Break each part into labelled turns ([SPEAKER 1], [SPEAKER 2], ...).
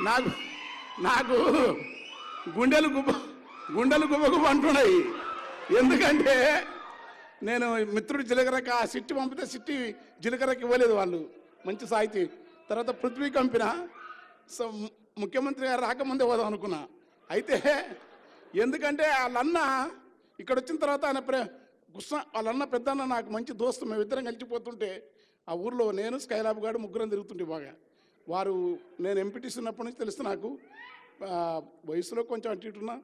[SPEAKER 1] నాకు నాకు గుండెలు గుబ గుండెలు గుబగుబ గుబ అంటున్నాయి. ఎందుకంటే నేను మిత్రుడు జీలకర్రకి ఆ సిట్టి పంపితే సిట్టి జీలకర్రకి ఇవ్వలేదు వాళ్ళు. మంచి సాహితీ. తర్వాత పృథ్వీ కంపిన. సో ముఖ్యమంత్రి గారు రాకముందే పోదాం అనుకున్నా. అయితే ఎందుకంటే వాళ్ళన్న ఇక్కడ వచ్చిన తర్వాత ఆయన ప్రే గుస్స వాళ్ళన్న పెద్దన్న నాకు మంచి దోస్తు. మేమిద్దరం కలిసిపోతుంటే ఆ ఊర్లో నేను స్కైలాబ్ గారు ముగ్గురం తిరుగుతుంటే బాగా. వారు నేను ఎంపీటీసీ ఉన్నప్పటి నుంచి తెలుసు నాకు. వయసులో కొంచెం అటు ఇటున్నా.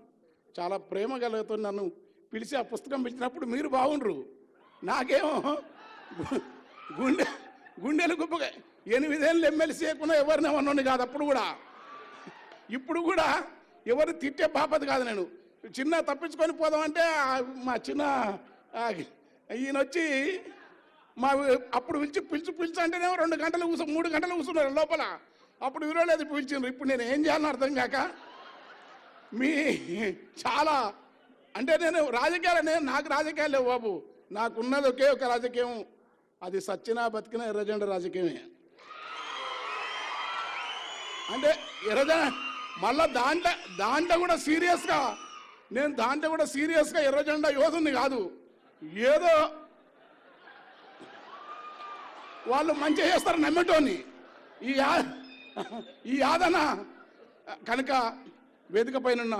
[SPEAKER 1] చాలా ప్రేమ కలుగుతుంది నన్ను పిలిచి ఆ పుస్తకం పిలిచినప్పుడు మీరు బాగుండ్రు. నాకేమో గుండె గుండెలు గుప్పగా ఎనిమిదేళ్ళు ఎమ్మెల్సీ చేయకుండా ఎవరిని ఏమన్నా కాదు అప్పుడు కూడా. ఇప్పుడు కూడా ఎవరు తిట్టే పాపది కాదు నేను. చిన్న తప్పించుకొని పోదామంటే మా చిన్న ఆ, ఈయన వచ్చి మా అప్పుడు పిలిచి పిలిచి పిలిచి అంటేనేమో రెండు గంటలు కూర్చో మూడు గంటలు కూర్చున్నారు లోపల. అప్పుడు విరోలేదు పిలిచిండ్రు. ఇప్పుడు నేను ఏం చేయాలని అర్థం కాక మీ చాలా అంటే నేను రాజకీయాలు నేను నాకు రాజకీయాలు లేవు బాబు. నాకున్నది ఒకే ఒక రాజకీయం. అది సచ్చినా బతికిన ఎర్రజెండ రాజకీయమే. అంటే ఎర్రజెండ మళ్ళా దాంట్లో దాంట్లో కూడా సీరియస్గా నేను దాంట్లో కూడా సీరియస్గా ఎర్రజెండా యోధుని కాదు. ఏదో వాళ్ళు మంచిగా చేస్తారు నమ్మటోని. ఈ యా- ఈ యాదన కనుక వేదిక పైన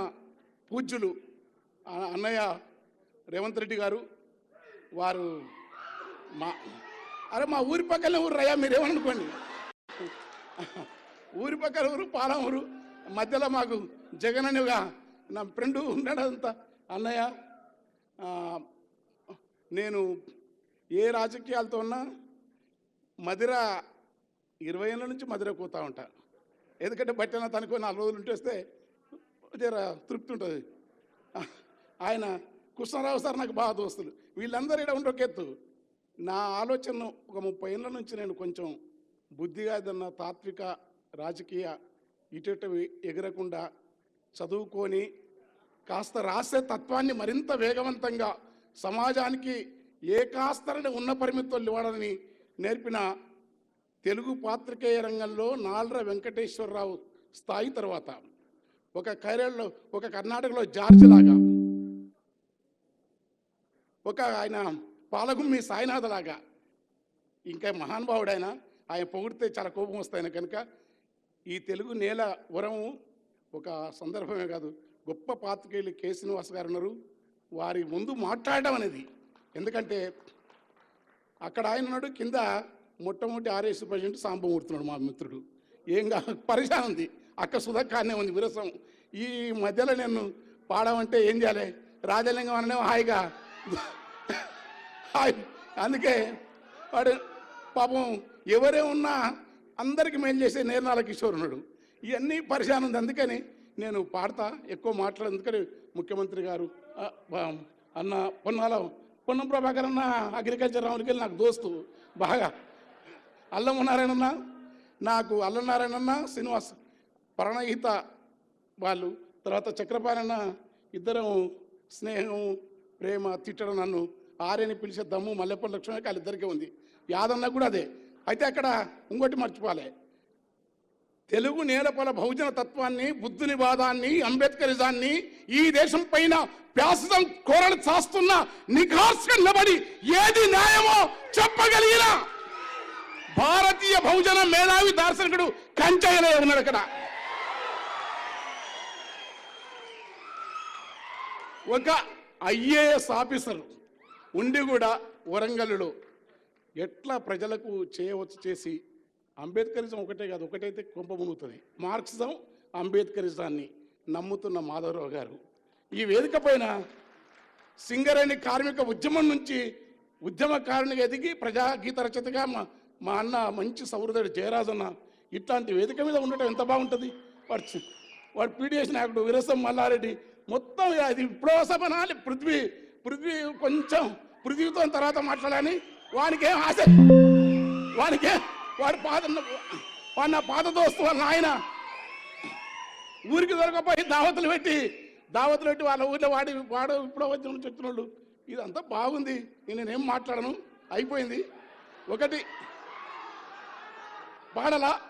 [SPEAKER 1] పూజ్యులు అన్నయ్య రేవంత్ రెడ్డి గారు వారు మా అరే మా ఊరి పక్కనే ఊరు రయ్యా మీరేమనుకోండి. ఊరి పక్కన ఊరు పాలం ఊరు మధ్యలో మాకు జగన్ అనేగా నా ఫ్రెండ్ ఉన్నాడంత. అన్నయ్య నేను ఏ రాజకీయాలతో ఉన్నా మదిర ఇరవై ఏళ్ళ నుంచి మదిర కూతా ఉంటా. ఎందుకంటే బట్టన తనకు నాలుగు రోజులు ఉంటే వస్తే జర తృప్తి ఉంటుంది. ఆయన కృష్ణరావు సార్ నాకు బాగా దోస్తులు. వీళ్ళందరూ ఇక్కడ ఉండొకెత్తు నా ఆలోచన ఒక ముప్పై ఏళ్ళ నుంచి నేను కొంచెం బుద్ధిగా ఏదన్నా తాత్విక రాజకీయ ఇటు ఎగరకుండా చదువుకొని కాస్త రాసే తత్వాన్ని మరింత వేగవంతంగా సమాజానికి ఏ కాస్తరని ఉన్న పరిమితులు ఇవ్వాలని నేర్పిన తెలుగు పాత్రికేయ రంగంలో నాల్ర వెంకటేశ్వరరావు స్థాయి తర్వాత ఒక కేరళలో ఒక కర్ణాటకలో జార్జ్ లాగా ఒక ఆయన పాలగుమ్మి సాయినాథ్ లాగా ఇంకా మహానుభావుడు ఆయన ఆయన పొగిడితే చాలా కోపం వస్తాయన కనుక ఈ తెలుగు నేల వరం ఒక సందర్భమే కాదు గొప్ప పాత్రికేయులు కే శ్రీనివాస్ గారు ఉన్నారు. వారి ముందు మాట్లాడడం అనేది ఎందుకంటే అక్కడ ఆయన ఉన్నాడు కింద మొట్టమొదటి ఆర్ఎస్ ప్రెసిడెంట్ సాంబమూర్తున్నాడు మా మిత్రుడు. ఏం కా పరిశాన్ ఉంది. అక్క సుధక్కానే ఉంది విరసం. ఈ మధ్యలో నేను పాడమంటే ఏం చేయాలి? రాజలింగం అననే హాయిగా. హాయ్. అందుకే వాడు పాపం ఎవరే ఉన్నా అందరికీ మేలు చేసే నేర్నాల కిషోర్ ఉన్నాడు. ఇవన్నీ పరిశాన్ ఉంది. అందుకని నేను పాడతా ఎక్కువ మాట్లాడేందుకని ముఖ్యమంత్రి గారు అన్న పొన్నాల పొన్నం ప్రభాకర్ అన్న అగ్రికల్చర్ రావులకి వెళ్ళి నాకు దోస్తు. బాగా. అల్లం నారాయణన్న నాకు అల్లం నారాయణన్న శ్రీనివాస్ ప్రణహిత వాళ్ళు తర్వాత చక్రపాలన్న ఇద్దరం స్నేహం ప్రేమ తిట్టడం నన్ను ఆర్యని పిలిచే దమ్ము మల్లెపల్లి లక్ష్మణ వాళ్ళిద్దరికీ ఉంది. యాదన్న కూడా అదే. అయితే అక్కడ ఇంకోటి మర్చిపోలే. తెలుగు నేలపల బహుజన తత్వాన్ని బుద్ధుని వాదాన్ని అంబేద్కరిజాన్ని ఈ దేశం పైన వ్యాసం కోరలు చాస్తున్న నిఖార్స్గా నిలబడి ఏది న్యాయమో చెప్పగలిగిన భారతీయ బహుజన మేధావి దార్శనికుడు కంచయ్యలే ఉన్నాడు అక్కడ ఒక ఐఏఎస్ ఆఫీసర్ ఉండి కూడా వరంగల్లో ఎట్లా ప్రజలకు చేయవచ్చు చేసి అంబేద్కరిజం ఒకటే కాదు ఒకటైతే కొంప మునుగుతుంది. మార్క్సిజం అంబేద్కరిజాన్ని నమ్ముతున్న మాధవరావు గారు. ఈ వేదిక పైన సింగరేణి కార్మిక ఉద్యమం నుంచి ఉద్యమకారునిగా ఎదిగి ప్రజాగీత రచయితగా మా మా అన్న మంచి సౌహృదుడు జయరాజన్న ఇట్లాంటి వేదిక మీద ఉండటం ఎంత బాగుంటుంది? వాడు వాడు పీడిఎస్ నాయకుడు విరసం మల్లారెడ్డి మొత్తం అది ఇప్పుడు సభనాలి పృథ్వీ పృథ్వీ కొంచెం పృథ్వీతో తర్వాత మాట్లాడాలని వానికేం ఆశ వానికేం వాడి పాత వాడు నా పాత దోస్తు వాళ్ళ నాయన. ఊరికి దొరకపోయి దావతులు పెట్టి దావతులు పెట్టి వాళ్ళ ఊర్లో వాడి వాడు ఇప్పుడు వచ్చిన చెప్తున్నాడు. ఇదంతా బాగుంది. నేనేం మాట్లాడను? అయిపోయింది. ఒకటి పాడలా?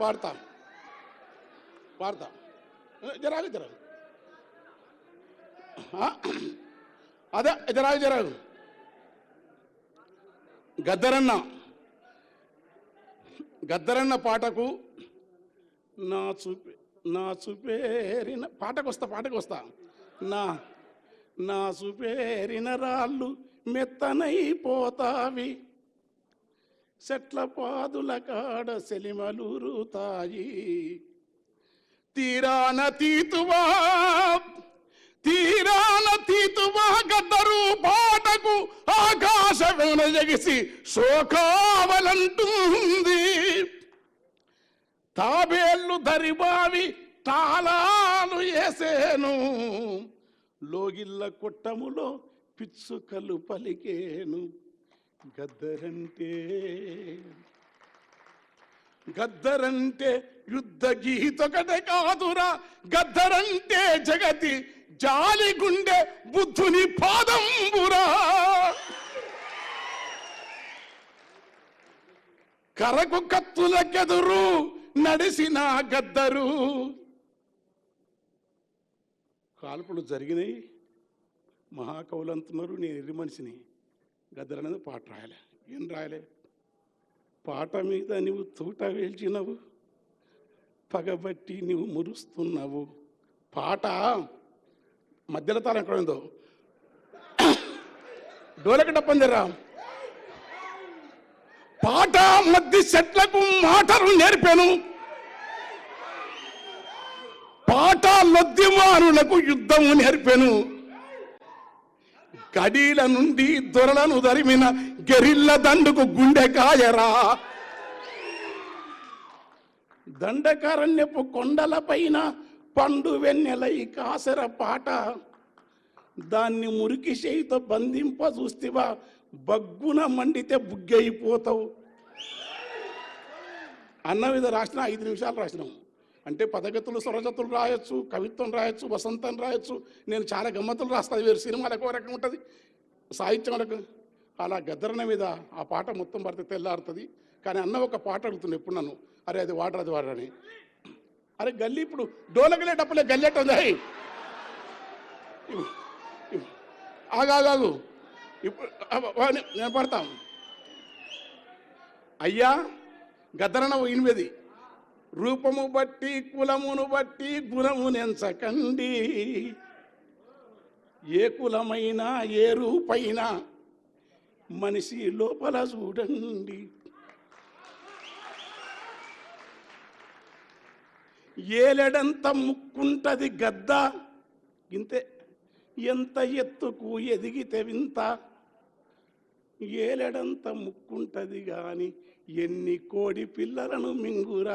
[SPEAKER 1] పాడతా. పాడతా. జరాగు జరాగు. అదే జరాగు జరాగు. గద్దరన్న. గద్దరన్న పాటకు నా చూపే నా చూపేరిన పాటకు వస్తా పాటకు వస్తా నా నా చూపేరిన రాళ్ళు మెత్తనైపోతావి చెట్ల పాదుల కాడ సెలిమలురుతాయి. తీరాన తీతువా తీరాన తీతువా గద్దరు ఆకాశ ఆకాశమైన జగిసి శోకావలంటుంది. తాబేళ్ళు దరిబావి తాళాలు వేసేను లోగిళ్ళ కొట్టములో పిచ్చుకలు పలికేను. గద్దరంటే గద్దరంటే యుద్ధ గీతొకటే కాదురా. గద్దరంటే జగతి జాలి గుండె బుద్ధుని పాదంబురా. కరకు కత్తులకెదురు నడిసిన గద్దరు. కాల్పులు జరిగినాయి. మహాకవులు అంటున్నారు నేను ఎర్రి మనిషిని. గద్దరు అనేది పాట రాయలే. ఏం రాయలే? పాట మీద నువ్వు తూట వేల్చినవు. పగబట్టి నువ్వు మురుస్తున్నావు. పాట మధ్యలో తాళం ఎక్కడ ఉందో? డోలకి డప్పందిరా పాట మధ్య చెట్లకు మాటలు నేర్పాను. పాట లొద్దిమానులకు యుద్ధము నేర్పాను. కడీల నుండి దొరలను దరిమిన గెరిల్ల దండుకు గుండె కాయరా. దండకారణ్యపు కొండల పైన పండు వెన్నెలై కాసర పాట. దాన్ని మురికి చేయితో బంధింప చూస్తేవా బగ్గున మండితే బుగ్గైపోతావు. అన్న మీద రాసిన ఐదు నిమిషాలు రాసినాం. అంటే పదగతులు స్వరజతులు రాయొచ్చు కవిత్వం రాయొచ్చు వసంతం రాయొచ్చు. నేను చాలా గమ్మతులు రాస్తాను వేరు సినిమాలకు ఒక రకం ఉంటుంది. సాహిత్యం అలా గద్దరన మీద ఆ పాట మొత్తం పడితే తెల్లారుతుంది. కానీ అన్న ఒక పాట అడుగుతుంది ఎప్పుడు నన్ను? అరే అది వాటర్ అది వాటర్ అని. అరే గల్లి ఇప్పుడు డోలగలేటప్పులే గల్లెట్ ఉంది? హై. ఇప్పుడు వా, నేను పడతాం. అయ్యా గద్దరన ఎనిమిది రూపము బట్టి కులమును బట్టి గుణమునెంచకండి ఏ కులమైనా ఏ రూపైనా మనిషి లోపల చూడండి. ఏలెడంత ముక్కుంటది గద్ద ఇంతే. ఎంత ఎత్తుకు ఎదిగితే వింత. ఏలెడంత ముక్కుంటది గాని ఎన్ని కోడి పిల్లలను మింగురా.